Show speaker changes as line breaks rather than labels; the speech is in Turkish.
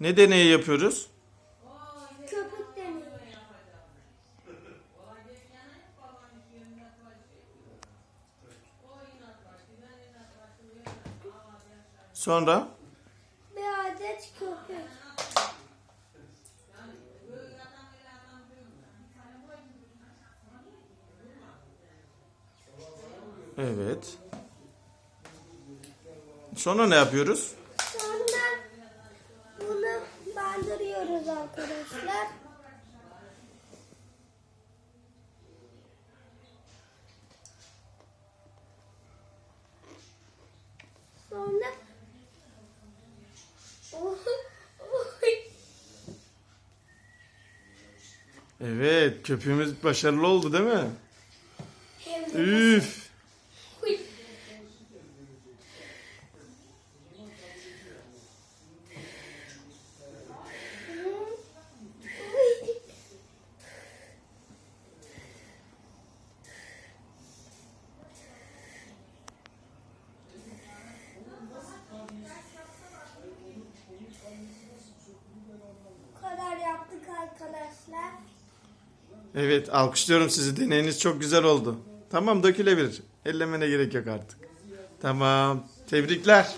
Ne deneyi yapıyoruz?
Köpük deneyi.
Sonra
Bir adet köpük.
evet. Sonra ne yapıyoruz?
Sonra bunu bandırıyoruz arkadaşlar. Sonra
Evet, köpüğümüz başarılı oldu değil mi?
De
Üf. Evet, alkışlıyorum sizi. Deneyiniz çok güzel oldu. Tamam, dökülebilir. Ellemene gerek yok artık. Tamam. Tebrikler.